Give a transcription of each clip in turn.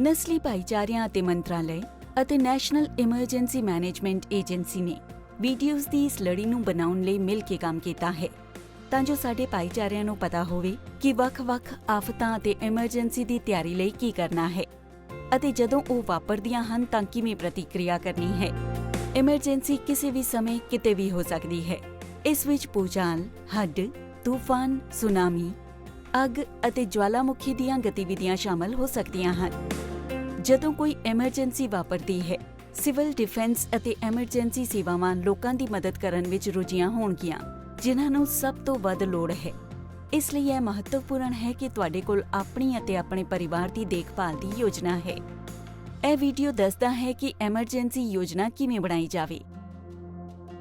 ਨਸਲੀ ਭਾਈਚਾਰਿਆਂ ਅਤੇ ਮੰਤਰਾਲੇ ਅਤੇ ਨੈਸ਼ਨਲ ਇਮਰਜੈਂਸੀ ਮੈਨੇਜਮੈਂਟ ਏਜੰਸੀ ਨੇ ਵੀਡੀਓਜ਼ ਦੀ ਇਸ ਲੜੀ ਨੂੰ ਬਣਾਉਣ ਲਈ ਮਿਲ ਕੇ ਕੰਮ ਕੀਤਾ ਹੈ। ਤਾਂ ਜੋ ਸਾਡੇ ਭਾਈਚਾਰਿਆਂ ਨੂੰ ਪਤਾ ਹੋਵੇ ਕਿ ਵੱਖ-ਵੱਖ ਆਫਤਾਂ ਅਤੇ ਐਮਰਜੈਂਸੀ ਦੀ ਤਿਆਰੀ ਲਈ ਕੀ ਕਰਨਾ ਹੈ ਅਤੇ ਜਦੋਂ ਉਹ ਵਾਪਰਦੀਆਂ ਹਨ ਤਾਂ ਕਿਵੇਂ ਪ੍ਰਤੀਕਿਰਿਆ ਕਰਨੀ ਹੈ। ਐਮਰਜੈਂਸੀ ਕਿਸੇ ਵੀ ਸਮੇਂ ਕਿਤੇ ਵੀ ਹੋ ਸਕਦੀ ਹੈ। ਇਸ ਵਿੱਚ ਭੂਚਾਲ, ਹੱਡ, ਤੂਫਾਨ, ਸੁਨਾਮੀ ਅੱਗ ਅਤੇ ਜਵਾਲਾਮੁਖੀ ਦੀਆਂ ਗਤੀਵਿਧੀਆਂ ਸ਼ਾਮਲ ਹੋ ਸਕਦੀਆਂ ਹਨ। ਜਦੋਂ ਕੋਈ ਐਮਰਜੈਂਸੀ ਵਾਪਰਦੀ ਹੈ, ਸਿਵਲ ਡਿਫੈਂਸ ਅਤੇ ਐਮਰਜੈਂਸੀ ਸੇਵਾਵਾਂ ਲੋਕਾਂ ਦੀ ਮਦਦ ਕਰਨ ਵਿੱਚ ਰੁੱਝੀਆਂ ਹੋਣਗੀਆਂ, ਜਿਨ੍ਹਾਂ ਨੂੰ ਸਭ ਤੋਂ ਵੱਧ ਲੋੜ ਹੈ। ਇਸ ਲਈ ਇਹ ਮਹੱਤਵਪੂਰਨ ਹੈ ਕਿ ਤੁਹਾਡੇ ਕੋਲ ਆਪਣੀ ਅਤੇ ਆਪਣੇ ਪਰਿਵਾਰ ਦੀ ਦੇਖਭਾਲ ਦੀ ਯੋਜਨਾ ਹੈ। ਇਹ ਵੀਡੀਓ ਦੱਸਦਾ ਹੈ ਕਿ ਐਮਰਜੈਂਸੀ ਯੋਜਨਾ ਕਿਵੇਂ ਬਣਾਈ ਜਾਵੇ।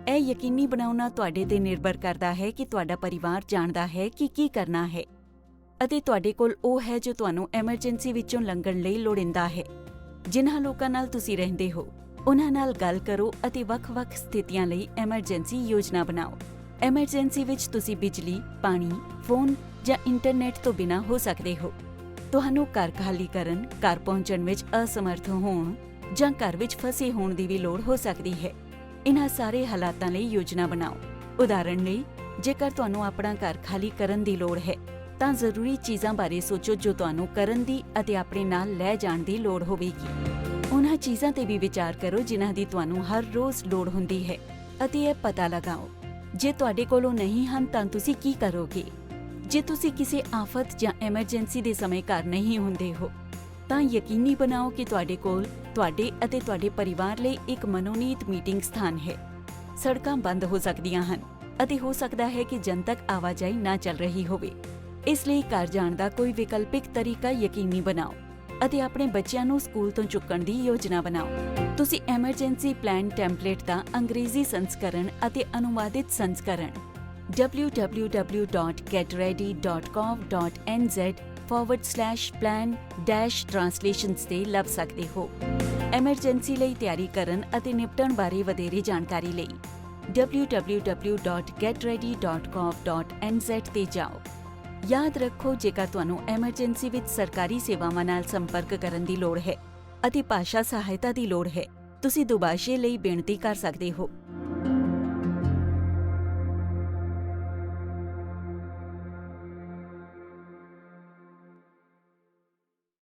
ਇਹ ਯਕੀਨੀ ਬਣਾਉਣਾ ਤੁਹਾਡੇ ਤੇ ਨਿਰਭਰ ਕਰਦਾ ਹੈ ਕਿ ਤੁਹਾਡਾ ਪਰਿਵਾਰ ਜਾਣਦਾ ਹੈ ਕਿ ਕੀ ਕਰਨਾ ਹੈ। ਅਤੇ ਤੁਹਾਡੇ ਕੋਲ ਉਹ ਹੈ ਜੋ ਤੁਹਾਨੂੰ ਐਮਰਜੈਂਸੀ ਵਿੱਚੋਂ ਲੰਘਣ ਲਈ ਲੋੜਿੰਦਾ ਹੈ। ਜਿਨ੍ਹਾਂ ਲੋਕਾਂ ਨਾਲ ਤੁਸੀਂ ਰਹਿੰਦੇ ਹੋ ਉਹਨਾਂ ਨਾਲ ਗੱਲ ਕਰੋ ਅਤੇ ਵੱਖ-ਵੱਖ ਸਥਿਤੀਆਂ ਲਈ ਐਮਰਜੈਂਸੀ ਯੋਜਨਾ ਬਣਾਓ। ਐਮਰਜੈਂਸੀ ਵਿੱਚ ਤੁਸੀਂ ਬਿਜਲੀ, ਪਾਣੀ, ਫੋਨ ਜਾਂ ਇੰਟਰਨੈਟ ਤੋਂ ਬਿਨਾਂ ਹੋ ਸਕਦੇ ਹੋ। ਤੁਹਾਨੂੰ ਘਰ ਖਾਲੀ ਕਰਨ, ਘਰ ਪਹੁੰਚਣ ਵਿੱਚ ਅਸਮਰਥ ਹੋਣ ਜਾਂ ਘਰ ਵਿੱਚ ਫਸੇ ਹੋਣ ਦੀ ਵੀ ਲੋੜ ਹੋ ਸਕਦੀ ਹੈ। ਇਨ੍ਹਾਂ ਸਾਰੇ ਹਾਲਾਤਾਂ ਲਈ ਯੋਜਨਾ ਬਣਾਓ। ਉਦਾਹਰਣ ਲਈ ਜੇਕਰ ਤੁਹਾਨੂੰ ਆਪਣਾ ਘਰ ਖਾਲੀ ਕਰਨ ਦੀ ਲੋੜ ਹੈ ਤਾਂ ਜ਼ਰੂਰੀ ਚੀਜ਼ਾਂ ਬਾਰੇ ਸੋਚੋ ਜੋ ਤੁਹਾਨੂੰ ਕਰਨ ਦੀ ਅਤੇ ਆਪਣੇ ਨਾਲ ਲੈ ਜਾਣ ਦੀ ਲੋੜ ਹੋਵੇਗੀ। ਉਹਨਾਂ ਚੀਜ਼ਾਂ ਤੇ ਵੀ ਵਿਚਾਰ ਕਰੋ ਜਿਨ੍ਹਾਂ ਦੀ ਤੁਹਾਨੂੰ ਹਰ ਰੋਜ਼ ਲੋੜ ਹੁੰਦੀ ਹੈ ਅਤੇ ਇਹ ਪਤਾ ਲਗਾਓ। ਜੇ ਤੁਹਾਡੇ ਕੋਲ ਨਹੀਂ ਹਨ ਤਾਂ ਤੁਸੀਂ ਕੀ ਕਰੋਗੇ? ਜੇ ਤੁਸੀਂ ਕਿਸੇ ਆਫਤ ਜਾਂ ਐਮਰਜੈਂਸੀ ਦੇ ਸਮੇਂ ਘਰ ਨਹੀਂ ਹੁੰਦੇ ਹੋ, ਤਾਂ ਯਕੀਨੀ ਬਣਾਓ ਕਿ ਤੁਹਾਡੇ ਕੋਲ ਤੁਹਾਡੇ ਅਤੇ ਤੁਹਾਡੇ ਪਰਿਵਾਰ ਲਈ ਇੱਕ ਮਨੋਨੀਤ ਮੀਟਿੰਗ ਸਥਾਨ ਹੈ। ਸੜਕਾਂ ਬੰਦ ਹੋ ਸਕਦੀਆਂ ਹਨ ਅਤੇ ਹੋ ਸਕਦਾ ਹੈ ਕਿ ਜਨਤਕ ਆਵਾਜਾਈ ਨਾ ਚੱਲ ਰਹੀ ਹੋਵੇ। ਇਸ ਲਈ ਘਰ ਜਾਣ ਦਾ ਕੋਈ ਵਿਕਲਪਿਕ ਤਰੀਕਾ ਯਕੀਨੀ ਬਣਾਓ ਅਤੇ ਆਪਣੇ ਬੱਚਿਆਂ ਨੂੰ ਸਕੂਲ ਤੋਂ ਚੁੱਕਣ ਦੀ ਯੋਜਨਾ ਬਣਾਓ। ਤੁਸੀਂ ਐਮਰਜੈਂਸੀ ਪਲਾਨ ਟੈਂਪਲੇਟ ਦਾ ਅੰਗਰੇਜ਼ੀ ਸੰਸਕਰਣ ਅਤੇ ਅਨੁਵਾਦਿਤ ਸੰਸਕਰਣ www.getready.gov.nz/plan-translations ਤੇ ਲੱਭ ਸਕਦੇ ਹੋ। ਐਮਰਜੈਂਸੀ ਲਈ ਤਿਆਰੀ ਕਰਨ ਅਤੇ ਨਿਪਟਣ ਬਾਰੇ ਵਧੇਰੇ ਜਾਣਕਾਰੀ ਲਈ www.getready.gov.nz ਤੇ ਜਾਓ। ਯਾਦ ਰੱਖੋ, ਜੇਕਰ ਤੁਹਾਨੂੰ ਐਮਰਜੈਂਸੀ ਵਿੱਚ ਸਰਕਾਰੀ ਸੇਵਾਵਾਂ ਨਾਲ ਸੰਪਰਕ ਕਰਨ ਦੀ ਲੋੜ ਹੈ ਅਤੇ ਭਾਸ਼ਾ ਸਹਾਇਤਾ ਦੀ ਲੋੜ ਹੈ, ਤੁਸੀਂ ਦੁਬਾਸ਼ੇ ਲਈ ਬੇਨਤੀ ਕਰ ਸਕਦੇ ਹੋ।